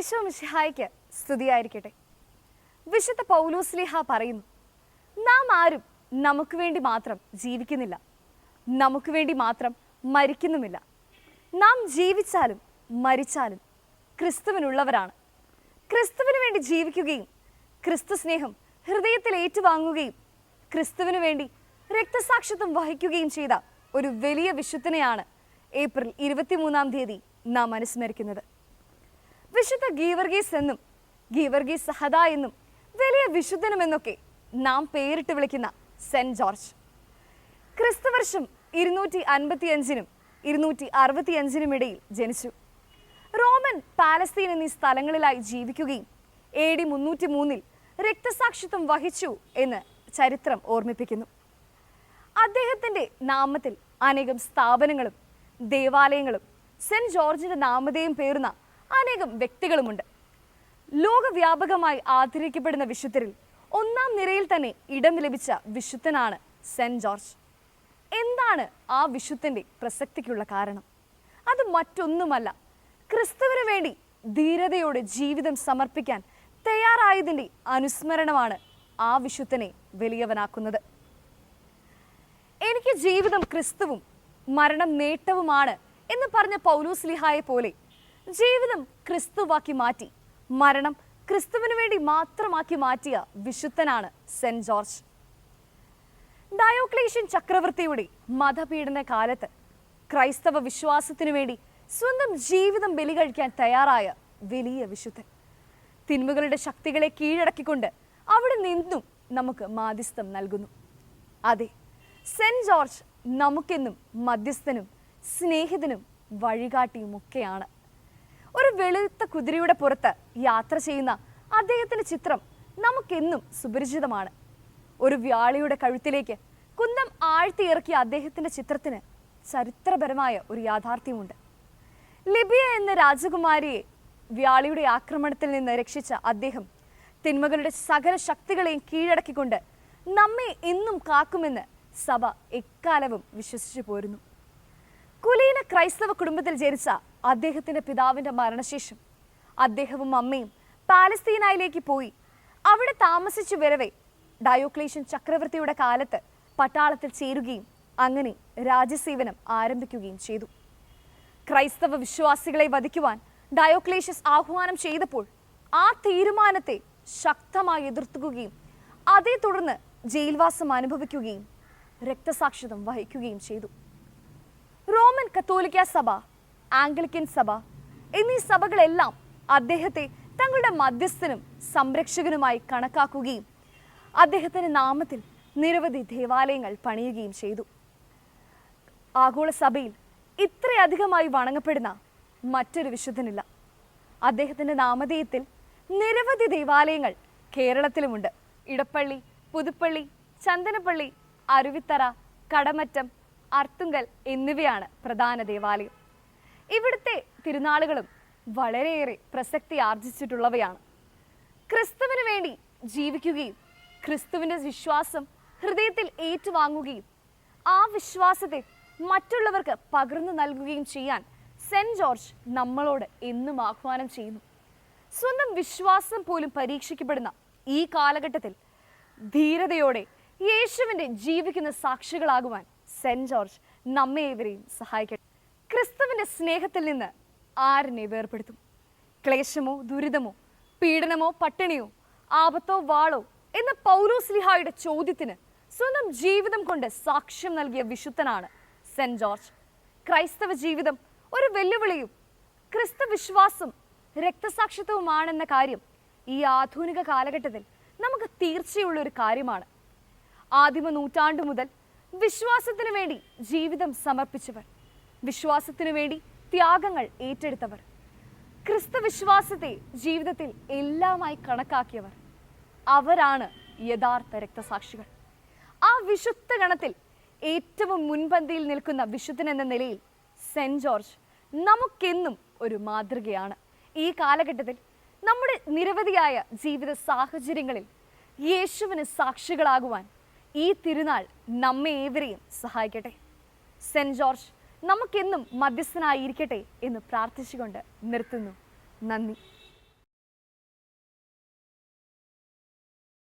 മിശിഹായ്ക്ക് സ്തുതിയായിരിക്കട്ടെ. വിശുദ്ധ പൗലൂസ്ലിഹ പറയുന്നു നാം ആരും നമുക്ക് വേണ്ടി മാത്രം ജീവിക്കുന്നില്ല നമുക്ക് വേണ്ടി മാത്രം മരിക്കുന്നുമില്ല. നാം ജീവിച്ചാലും മരിച്ചാലും ക്രിസ്തുവിനുള്ളവരാണ്. ക്രിസ്തുവിന് വേണ്ടി ജീവിക്കുകയും ക്രിസ്തു സ്നേഹം ഹൃദയത്തിൽ ഏറ്റുവാങ്ങുകയും ക്രിസ്തുവിന് വേണ്ടി രക്തസാക്ഷിത്വം വഹിക്കുകയും ചെയ്ത ഒരു വലിയ വിശുദ്ധനെയാണ് ഏപ്രിൽ ഇരുപത്തിമൂന്നാം തീയതി നാം അനുസ്മരിക്കുന്നത്. വിശുദ്ധ ഗീവർഗീസ് എന്നും ഗീവർഗീസ് സഹദ എന്നും വലിയ വിശുദ്ധനുമെന്നൊക്കെ നാം പേരിട്ട് വിളിക്കുന്ന സെന്റ് ജോർജ്. ക്രിസ്തുവർഷം ഇരുന്നൂറ്റി അൻപത്തി അഞ്ചിനും ഇരുന്നൂറ്റി അറുപത്തി അഞ്ചിനും ഇടയിൽ ജനിച്ചു. റോമൻ പാലസ്തീൻ എന്നീ സ്ഥലങ്ങളിലായി ജീവിക്കുകയും എ ഡി മുന്നൂറ്റി മൂന്നിൽ രക്തസാക്ഷിത്വം വഹിച്ചു എന്ന് ചരിത്രം ഓർമ്മിപ്പിക്കുന്നു. അദ്ദേഹത്തിന്റെ നാമത്തിൽ അനേകം സ്ഥാപനങ്ങളും ദേവാലയങ്ങളും സെന്റ് ജോർജിന്റെ നാമധേയം പേറുന്ന അനേകം വ്യക്തികളുമുണ്ട്. ലോകവ്യാപകമായി ആദരിക്കപ്പെടുന്ന വിശുദ്ധരിൽ ഒന്നാം നിരയിൽ തന്നെ ഇടം ലഭിച്ച വിശുദ്ധനാണ് സെന്റ് ജോർജ്. എന്താണ് ആ വിശുദ്ധന്റെ പ്രസക്തിക്കുള്ള കാരണം? അത് മറ്റൊന്നുമല്ല ക്രിസ്തുവിന് വേണ്ടി ധീരതയോടെ ജീവിതം സമർപ്പിക്കാൻ തയ്യാറായതിന്റെ അനുസ്മരണമാണ് ആ വിശുദ്ധനെ വലിയവനാക്കുന്നത്. എനിക്ക് ജീവിതം ക്രിസ്തുവും മരണം നേട്ടവുമാണ് എന്ന് പറഞ്ഞ പൗലൂസ്ലിഹായെ പോലെ ജീവിതം ക്രിസ്തുവാക്കി മാറ്റി മരണം ക്രിസ്തുവിന് വേണ്ടി മാത്രമാക്കി മാറ്റിയ വിശുദ്ധനാണ് സെന്റ് ജോർജ്. ഡയോക്ലേഷ്യൻ ചക്രവർത്തിയുടെ മതപീഡന കാലത്ത് ക്രൈസ്തവ വിശ്വാസത്തിനു വേണ്ടി സ്വന്തം ജീവിതം ബലി കഴിക്കാൻ തയ്യാറായ വലിയ വിശുദ്ധൻ. തിന്മകളുടെ ശക്തികളെ കീഴടക്കിക്കൊണ്ട് അവിടെ നിന്നും നമുക്ക് മാധ്യസ്ഥം നൽകുന്നു. അതെ സെന്റ് ജോർജ് നമുക്കെന്നും മധ്യസ്ഥനും സ്നേഹിതനും വഴികാട്ടിയുമൊക്കെയാണ്. ഒരു വെളുത്ത കുതിരയുടെ പുറത്ത് യാത്ര ചെയ്യുന്ന അദ്ദേഹത്തിന്റെ ചിത്രം നമുക്കെന്നും സുപരിചിതമാണ്. ഒരു വ്യാളിയുടെ കഴുത്തിലേക്ക് കുന്തം ആഴ്ത്തിയിറക്കിയ അദ്ദേഹത്തിന്റെ ചിത്രത്തിന് ചരിത്രപരമായ ഒരു യാഥാർത്ഥ്യമുണ്ട്. ലിബിയ എന്ന രാജകുമാരിയെ വ്യാളിയുടെ ആക്രമണത്തിൽ നിന്ന് രക്ഷിച്ച അദ്ദേഹം തിന്മകളുടെ സകല ശക്തികളെയും കീഴടക്കിക്കൊണ്ട് നമ്മെ എന്നും കാക്കുമെന്ന് സഭ എക്കാലവും വിശ്വസിച്ചു പോരുന്നു. കുലീന ക്രൈസ്തവ കുടുംബത്തിൽ ജനിച്ച അദ്ദേഹത്തിന്റെ പിതാവിന്റെ മരണശേഷം അദ്ദേഹവും അമ്മയും പാലസ്തീനായിലേക്ക് പോയി. അവിടെ താമസിച്ചു വരവെ ഡയോക്ലേഷ്യൻ ചക്രവർത്തിയുടെ കാലത്ത് പട്ടാളത്തിൽ ചേരുകയും അങ്ങനെ രാജ്യസേവനം ആരംഭിക്കുകയും ചെയ്തു. ക്രൈസ്തവ വിശ്വാസികളെ വധിക്കുവാൻ ഡയോക്ലേഷ്യസ് ആഹ്വാനം ചെയ്തപ്പോൾ ആ തീരുമാനത്തെ ശക്തമായി എതിർക്കുകയും അതേ തുടർന്ന് ജയിൽവാസം അനുഭവിക്കുകയും രക്തസാക്ഷിതം വഹിക്കുകയും ചെയ്തു. കത്തോലിക്ക സഭ ആംഗ്ലിക്കൻ സഭ എന്നീ സഭകളെല്ലാം അദ്ദേഹത്തെ തങ്ങളുടെ മധ്യസ്ഥനും സംരക്ഷകനുമായി കണക്കാക്കുകയും അദ്ദേഹത്തിന്റെ നാമത്തിൽ നിരവധി ദേവാലയങ്ങൾ പണിയുകയും ചെയ്തു. ആഗോള സഭയിൽ ഇത്രയധികമായി വണങ്ങപ്പെടുന്ന മറ്റൊരു വിശുദ്ധനില്ല. അദ്ദേഹത്തിന്റെ നാമധേയത്തിൽ നിരവധി ദേവാലയങ്ങൾ കേരളത്തിലുമുണ്ട്. ഇടപ്പള്ളി പുതുപ്പള്ളി ചന്ദനപ്പള്ളി അരുവിത്തറ കടമറ്റം അർത്തുങ്കൽ എന്നിവയാണ് പ്രധാന ദേവാലയം. ഇവിടുത്തെ തിരുനാളുകളും വളരെയേറെ പ്രസക്തി ആർജിച്ചിട്ടുള്ളവയാണ്. ക്രിസ്തുവിന് വേണ്ടി ജീവിക്കുകയും ക്രിസ്തുവിന്റെ വിശ്വാസം ഹൃദയത്തിൽ ഏറ്റുവാങ്ങുകയും ആ വിശ്വാസത്തെ മറ്റുള്ളവർക്ക് പകർന്നു നൽകുകയും ചെയ്യാൻ സെന്റ് ജോർജ് നമ്മളോട് എന്നും ആഹ്വാനം ചെയ്യുന്നു. സ്വന്തം വിശ്വാസം പോലും പരീക്ഷിക്കപ്പെടുന്ന ഈ കാലഘട്ടത്തിൽ ധീരതയോടെ യേശുവിന്റെ ജീവിക്കുന്ന സാക്ഷികളാകുവാൻ സെന്റ് ജോർജ് നമ്മെ ഏവരെയും സഹായിക്കട്ടെ. ക്രിസ്തുവിന്റെ സ്നേഹത്തിൽ നിന്ന് ആരിനെ വേർപെടുത്തും? ക്ലേശമോ ദുരിതമോ പീഡനമോ പട്ടിണിയോ ആപത്തോ വാളോ എന്ന പൗലോസ്ലിഹായുടെ ചോദ്യത്തിന് സ്വന്തം ജീവിതം കൊണ്ട് സാക്ഷ്യം നൽകിയ വിശുദ്ധനാണ് സെന്റ് ജോർജ്. ക്രൈസ്തവ ജീവിതം ഒരു വെല്ലുവിളിയും ക്രിസ്തു വിശ്വാസം രക്തസാക്ഷിത്വവുമാണെന്ന കാര്യം ഈ ആധുനിക കാലഘട്ടത്തിൽ നമുക്ക് തീർച്ചയുള്ള ഒരു കാര്യമാണ്. ആദിമ നൂറ്റാണ്ടു മുതൽ വിശ്വാസത്തിനു വേണ്ടി ജീവിതം സമർപ്പിച്ചവർ. വിശ്വാസത്തിനു വേണ്ടി ത്യാഗങ്ങൾ ഏറ്റെടുത്തവർ. ക്രിസ്തു വിശ്വാസത്തെ ജീവിതത്തിൽ എല്ലാമായി കണക്കാക്കിയവർ. അവരാണ് യഥാർത്ഥ രക്തസാക്ഷികൾ. ആ വിശുദ്ധ ഗണത്തിൽ ഏറ്റവും മുൻപന്തിയിൽ നിൽക്കുന്ന വിശുദ്ധൻ എന്ന നിലയിൽ സെന്റ് ജോർജ് നമുക്കെന്നും ഒരു മാതൃകയാണ്. ഈ കാലഘട്ടത്തിൽ നമ്മുടെ നിരവധിയായ ജീവിത സാഹചര്യങ്ങളിൽ യേശുവിന് സാക്ഷികളാകുവാൻ ഈ തിരുനാൾ നമ്മെ ഏവരെയും സഹായിക്കട്ടെ. സെന്റ് ജോർജ് നമുക്കെന്നും മധ്യസ്ഥനായിരിക്കട്ടെ എന്ന് പ്രാർത്ഥിച്ചുകൊണ്ട് നിർത്തുന്നു. നന്ദി.